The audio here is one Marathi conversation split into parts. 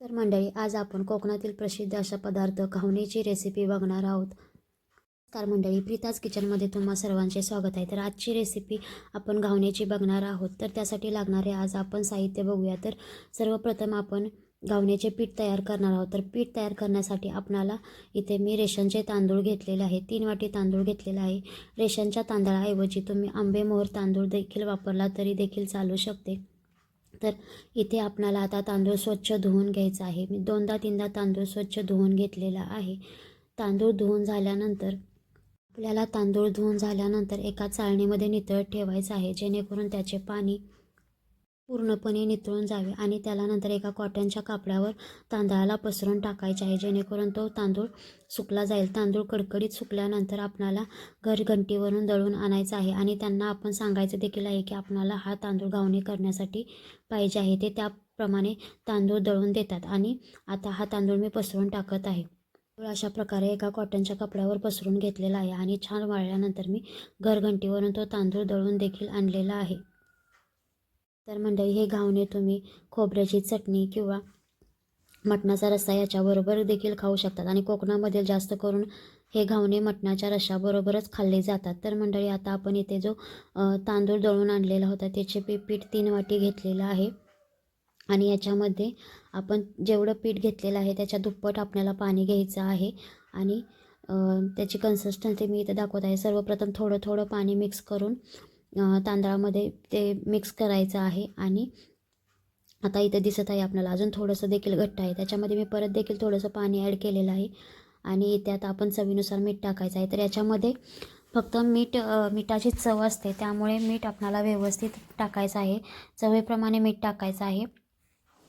तर मंडळी आज आपण कोकणातील प्रसिद्ध अशा पदार्थ घावणीची रेसिपी बघणार आहोत. नमस्कार मंडळी प्रीताज किचनमध्ये तुम्हा सर्वांचे स्वागत आहे. तर आजची रेसिपी आपण घावण्याची बघणार आहोत. तर त्यासाठी लागणारे आज आपण साहित्य बघूया. तर सर्वप्रथम आपण घावण्याचे पीठ तयार करणार आहोत. तर पीठ तयार करण्यासाठी आपणाला इथे मी रेशनचे तांदूळ घेतलेले आहे. तीन वाटी तांदूळ घेतलेला आहे. रेशनच्या तांदळाऐवजी तुम्ही आंबेमोहर तांदूळ देखील वापरला तरी देखील चालू शकते. तर इथे आपणाला आता तांदूळ स्वच्छ धुवून घ्यायचा आहे. मी दोनदा तीनदा तांदूळ स्वच्छ धुवून घेतलेला आहे. तांदूळ धुवून झाल्यानंतर आपल्याला तांदूळ धुवून झाल्यानंतर एका चाळणीमध्ये नितळत ठेवायचं आहे जेणेकरून त्याचे पाणी पूर्णपणे नितळून जावे आणि त्याला नंतर एका कॉटनच्या कापडावर तांदळाला पसरून टाकायचे आहे. जेणेकरून तो तांदूळ सुकला जाईल. तांदूळ कडकडीत सुकल्यानंतर आपणाला घरघंटीवरून दळून आणायचं आहे आणि त्यांना आपण सांगायचं देखील आहे की आपणाला हा तांदूळ गावणे करण्यासाठी पाहिजे आहे. ते त्याप्रमाणे तांदूळ दळून देतात आणि आता हा तांदूळ मी पसरून टाकत आहे. अशा प्रकारे एका कॉटनच्या कपड्यावर पसरून घेतलेला आहे आणि छान वाळल्यानंतर मी घरघंटीवरून तो तांदूळ दळून देखील आणलेला आहे. तर मंडळी हे घावणे तुम्ही खोबऱ्याची चटणी किंवा मटणाचा रस्सा याच्याबरोबर देखील खाऊ शकतात. आणि कोकणामध्ये जास्त करून हे घावणे मटणाच्या रशाबरोबरच खाल्ले जातात. तर मंडळी आता आपण इथे जो तांदूळ दळून आणलेला होता त्याचे पी पीठ तीन वाटी घेतलेलं आहे. आणि याच्यामध्ये आपण जेवढं पीठ घेतलेलं आहे त्याच्या दुप्पट आपल्याला पाणी घ्यायचं आहे. आणि त्याची कन्सिस्टन्सी मी इथे दाखवत आहे. सर्वप्रथम थोडं थोडं पाणी मिक्स करून तांदळामध्ये ते मिक्स करायचं आहे आणि आता इथं दिसत आहे आपल्याला. अजून थोडंसं देखील घट्ट आहे. त्याच्यामध्ये मी परत देखील थोडंसं पाणी ॲड केलेलं आहे आणि इथे आता आपण चवीनुसार मीठ टाकायचं आहे. तर याच्यामध्ये फक्त मीठ मिठाची चव असते. त्यामुळे मीठ आपल्याला व्यवस्थित टाकायचं आहे. चवीप्रमाणे मीठ टाकायचं आहे.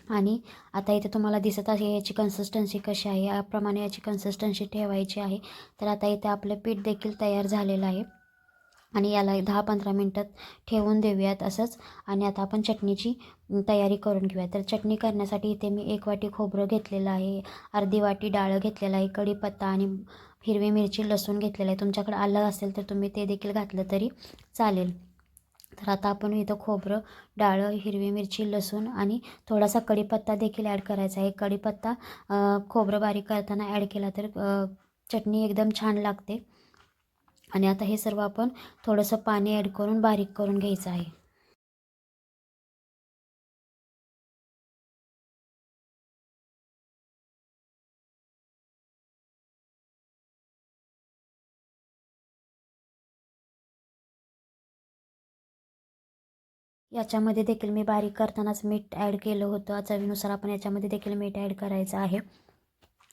आणि आता इथे तुम्हाला दिसत आहे याची कन्सिस्टन्सी कशी आहे. याप्रमाणे याची कन्सिस्टन्सी ठेवायची आहे. तर आता इथे आपलं पीठ देखील तयार झालेलं आहे. आणि याला दहा पंधरा मिनटात ठेवून देऊयात असंच. आणि आता आपण चटणीची तयारी करून घेऊया तर चटणी करण्यासाठी इथे मी एक वाटी खोबरं घेतलेलं आहे. अर्धी वाटी डाळं घेतलेलं आहे. कढीपत्ता आणि हिरवी मिरची लसूण घेतलेलं आहे. तुमच्याकडे आलं असेल तर तुम्ही ते देखील घातलं तरी चालेल. तर आता आपण इथं खोबरं डाळं हिरवी मिरची लसूण आणि थोडासा कढीपत्ता देखील ॲड करायचा आहे. कढीपत्ता खोबरं बारीक करताना ॲड केला तर चटणी एकदम छान लागते. आणि आता हे सर्व आपण थोडंसं पाणी ॲड करून बारीक करून घ्यायचं आहे. याच्यामध्ये देखील मी बारीक करतानाच मीठ ॲड केलं होतं. चवीनुसार आपण याच्यामध्ये देखील मीठ ॲड करायचं आहे.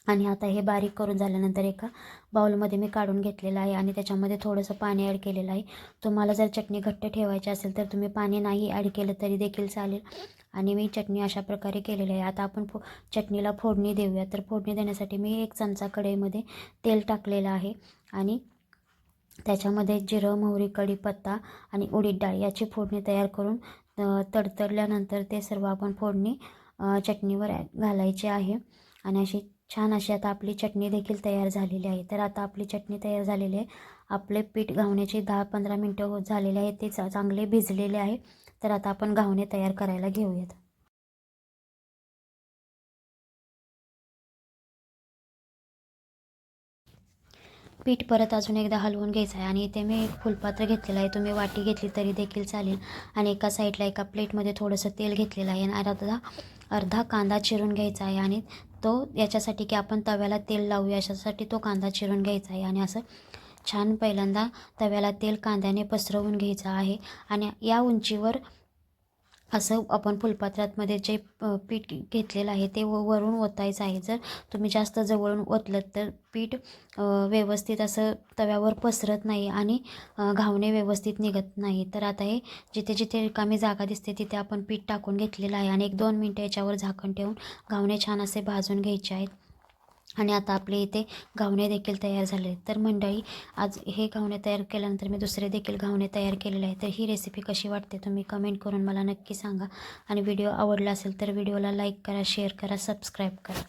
आणि आता हे बारीक करून झाल्यानंतर एका बाउलमध्ये मी काढून घेतलेलं आहे आणि त्याच्यामध्ये थोडंसं पाणी ॲड केलेलं आहे. तुम्हाला जर चटणी घट्ट ठेवायची असेल तर तुम्ही पाणी नाही ॲड केलं तरी देखील चालेल. आणि मी चटणी अशा प्रकारे केलेली आहे. आता आपण फो चटणीला फोडणी देऊया तर फोडणी देण्यासाठी मी एक चमचा कढईमध्ये तेल टाकलेलं आहे आणि त्याच्यामध्ये जिरं मोहरी कढीपत्ता आणि उडीद डाळ याची फोडणी तयार करून तडतडल्यानंतर ते सर्व आपण फोडणी चटणीवर घालायची आहे. आणि अशी छान अशी आता आपली चटणी देखील तयार झालेली आहे. तर आता आपली चटणी तयार झालेली आहे. आपले पीठ घावण्याचे दहा पंधरा मिनटं होत झालेले आहे ते चांगले भिजलेले आहे. तर आता आपण घावणे तयार करायला घेऊयात. पीठ परत अजून एकदा हलवून घ्यायचं आहे. आणि इथे मी एक फुलपात्र घेतलेलं आहे. तुम्ही वाटी घेतली तरी देखील चालेल. आणि एका साईडला एका प्लेटमध्ये थोडंसं तेल घेतलेलं आहे. आणि अर्धा अर्धा कांदा चिरून घ्यायचा आहे. आणि तो याच्यासाठी की आपण तव्याला तेल लावू. याच्यासाठी तो कांदा चिरून घ्यायचा आहे आणि असं छान पहिल्यांदा तव्याला तेल कांद्याने पसरवून घ्यायचं आहे. आणि या उंचीवर असं आपण फुलपात्रातमध्ये जे पीठ घेतलेलं आहे ते व वरून ओतायचं आहे. जर तुम्ही जास्त जवळून ओतलत तर पीठ व्यवस्थित असं तव्यावर पसरत नाही आणि घावणे व्यवस्थित निघत नाही. तर आता हे जिथे जिथे रिकामी जागा दिसते तिथे आपण पीठ टाकून घेतलेलं आहे आणि एक दोन मिनटं याच्यावर झाकण ठेवून घावणे छान असे भाजून घ्यायचे आहेत. आणि आता आपले इथे घावणे देखील तयार झाले तर मंडळी आज हे घावणे तयार केल्यानंतर मी दुसरे देखील घावणे तयार केलेले आहेत. तर ही रेसिपी कशी वाटते तुम्ही कमेंट करून मला नक्की सांगा. आणि व्हिडिओ आवडला असेल तर व्हिडिओला लाईक करा शेअर करा सबस्क्राईब करा.